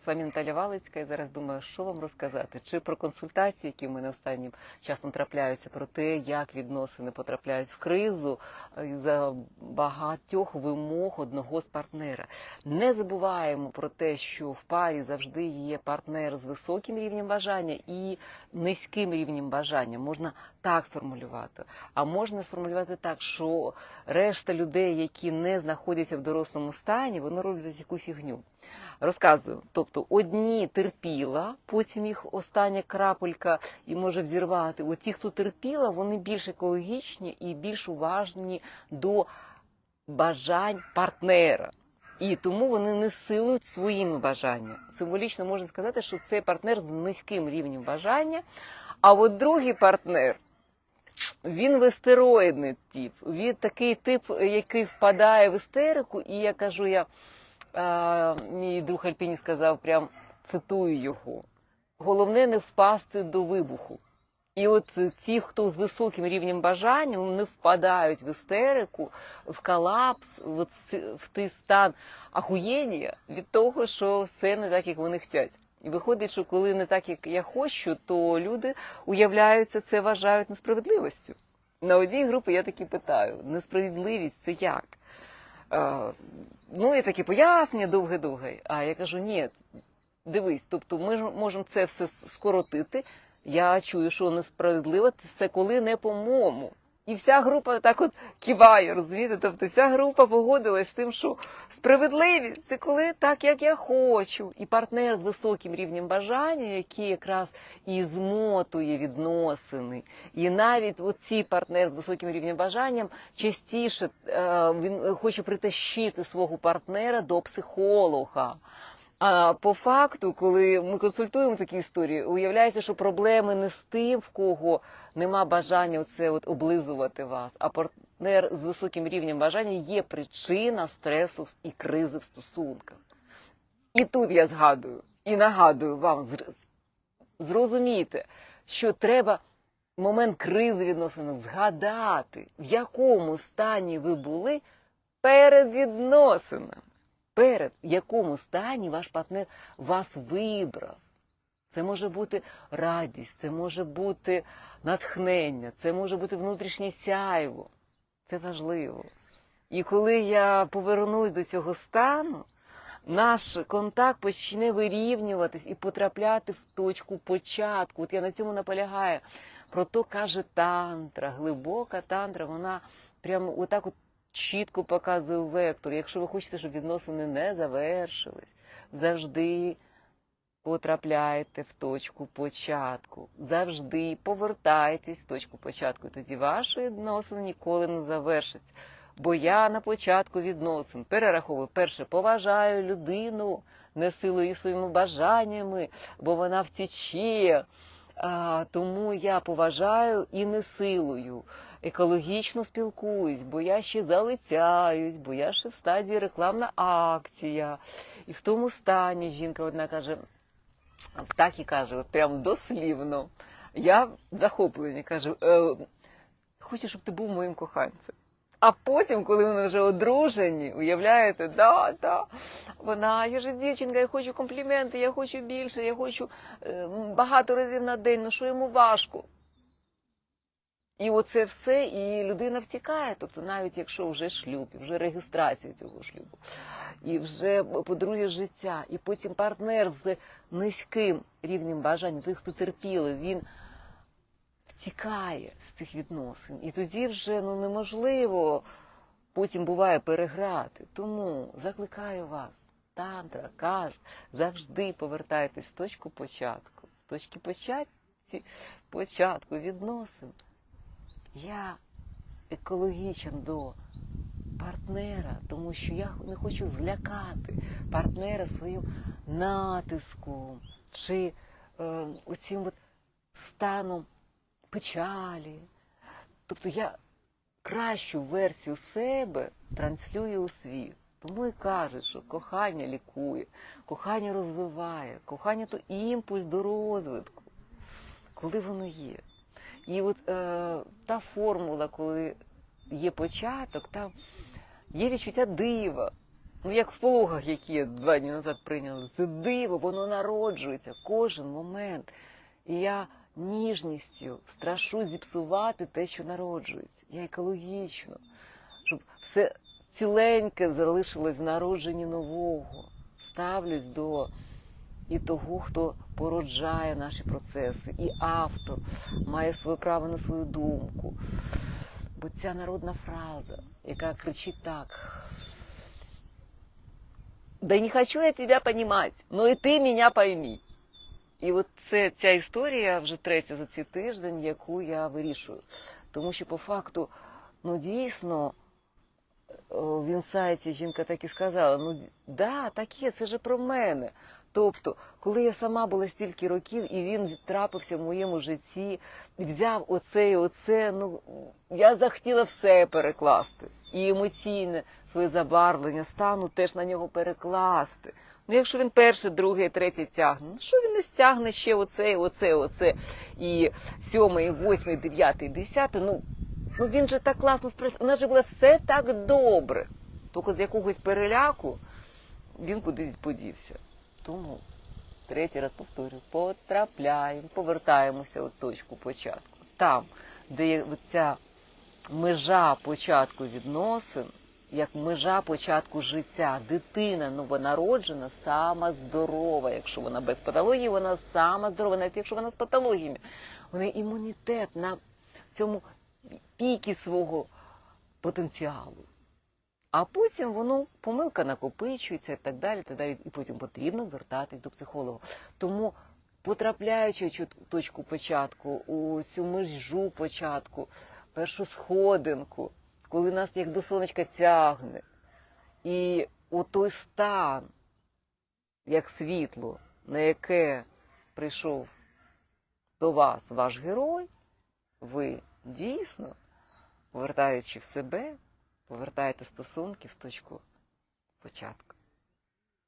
З вами Наталя Валицька, і зараз думаю, що вам розказати. Чи про консультації, які в мене останнім часом трапляються, про те, як відносини потрапляють в кризу е, за багатьох вимог одного з партнера. Не забуваємо про те, що в парі завжди є партнер з високим рівнем бажання і низьким рівнем бажання. Можна так сформулювати. А можна сформулювати так, що решта людей, які не знаходяться в дорослому стані, вони роблять яку фігню. Розказую, тобто одні терпіла, потім їх остання крапелька і може взірвати. От ті, хто терпіла, вони більш екологічні і більш уважні до бажань партнера. І тому вони не силують своїми бажаннями. Символічно можна сказати, що це партнер з низьким рівнем бажання. А от другий партнер він вестероїдний тип. Він такий тип, який впадає в істерику, і я кажу, я а, мій друг Альпіні сказав, прям цитую його. Головне не впасти до вибуху. І от ті, хто з високим рівнем бажання, вони впадають в істерику, в колапс, в, в той стан ахуєння від того, що все не так, як вони хочуть. І виходить, що коли не так, як я хочу, то люди уявляються, це вважають несправедливістю. На одній групі я таки питаю: несправедливість це як? Е, ну, і такі пояснення довге-довге. А я кажу, ні, дивись, тобто ми ж можемо це все скоротити. Я чую, що несправедливо це коли не по-моєму. І вся група так от киває, розумієте? Тобто вся група погодилась з тим, що справедливість це коли так, як я хочу. І партнер з високим рівнем бажання, який якраз і змотує відносини. І навіть оці партнер з високим рівнем бажанням частіше е, він хоче притащити свого партнера до психолога. А по факту, коли ми консультуємо такі історії, уявляється, що проблеми не з тим, в кого нема бажання оце от облизувати вас, а партнер з високим рівнем бажання є причина стресу і кризи в стосунках. І тут я згадую і нагадую вам зр- зрозумійте, що треба момент кризи відносин згадати, в якому стані ви були перед відносинами перед в якому стані ваш партнер вас вибрав. Це може бути радість, це може бути натхнення, це може бути внутрішнє сяйво. Це важливо. І коли я повернусь до цього стану, наш контакт почне вирівнюватись і потрапляти в точку початку. От я на цьому наполягаю. Про то каже тантра, глибока тантра, вона прямо отак от чітко показує вектор. Якщо ви хочете, щоб відносини не завершились, завжди потрапляйте в точку початку. Завжди повертайтесь в точку початку. Тоді ваші відносини ніколи не завершаться. Бо я на початку відносин перераховую перше, поважаю людину, не силою своїми бажаннями, бо вона втіче. Тому я поважаю і не силою. Екологічно спілкуюсь, бо я ще залицяюсь, бо я ще в стадії рекламна акція. І в тому стані жінка одна каже, так і каже, от прям дослівно. Я в захопленні кажу, е, хочу, щоб ти був моїм коханцем. А потім, коли вони вже одружені, уявляєте, да, да, вона, я же дівчинка, я хочу компліменти, я хочу більше, я хочу е, багато разів на день, ну що йому важко. І оце все, і людина втікає. Тобто, навіть якщо вже шлюб, вже реєстрація цього шлюбу, і вже подружжя життя, і потім партнер з низьким рівнем бажання, той, хто терпіли, він втікає з цих відносин. І тоді вже ну, неможливо потім буває переграти. Тому закликаю вас, тантра каже, завжди повертайтесь в точку початку. В точки початку, початку відносин. Я екологічен до партнера, тому що я не хочу злякати партнера своїм натиском чи е, оцим от станом печалі. Тобто я кращу версію себе транслюю у світ. Тому і кажуть, що кохання лікує, кохання розвиває, кохання то імпульс до розвитку, коли воно є. І от е, та формула, коли є початок, там є відчуття дива. Ну, як в пологах, які два дні назад прийняли, це диво, воно народжується кожен момент. І я ніжністю страшу зіпсувати те, що народжується. Я екологічно, щоб все ціленьке залишилось в народженні нового. Ставлюсь до і того, хто породжає наші процеси, і автор має своє право на свою думку. Бо ця народна фраза, яка кричить так. Да не хочу я тебя понимать, но і ти мене пойми. І от це ця історія вже третя за цей тиждень, яку я вирішую. Тому що по факту, ну дійсно, в інсайті жінка так і сказала: ну да, таке, це же про мене. Тобто, коли я сама була стільки років, і він трапився в моєму житті, взяв оце і оце, ну я захотіла все перекласти. І емоційне своє забарвлення стану теж на нього перекласти. Ну, якщо він перший, другий, третій тягне, ну що він не стягне ще оце, і оце, оце, і сьомий, і восьмий, дев'ятий, десятий, ну, ну він же так класно спрацював. У нас же було все так добре. Тільки з якогось переляку він кудись подівся. Тому, третій раз повторюю, потрапляємо, повертаємося у точку початку. Там, де є ця межа початку відносин, як межа початку життя. Дитина новонароджена, сама здорова. Якщо вона без патології, вона сама здорова, навіть якщо вона з патологіями. Неї імунітет на цьому пікі свого потенціалу. А потім воно помилка накопичується і так далі. Так далі. І потім потрібно звертатись до психолога. Тому, потрапляючи в точку початку, у цю межу початку, першу сходинку, коли нас як до сонечка тягне, і у той стан, як світло, на яке прийшов до вас ваш герой, ви дійсно, повертаючи в себе, повертаєте стосунки в точку початку.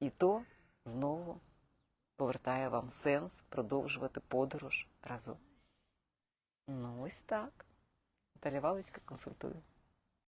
І то знову повертає вам сенс продовжувати подорож разом. Ну, ось так. Наталя Валицька консультує.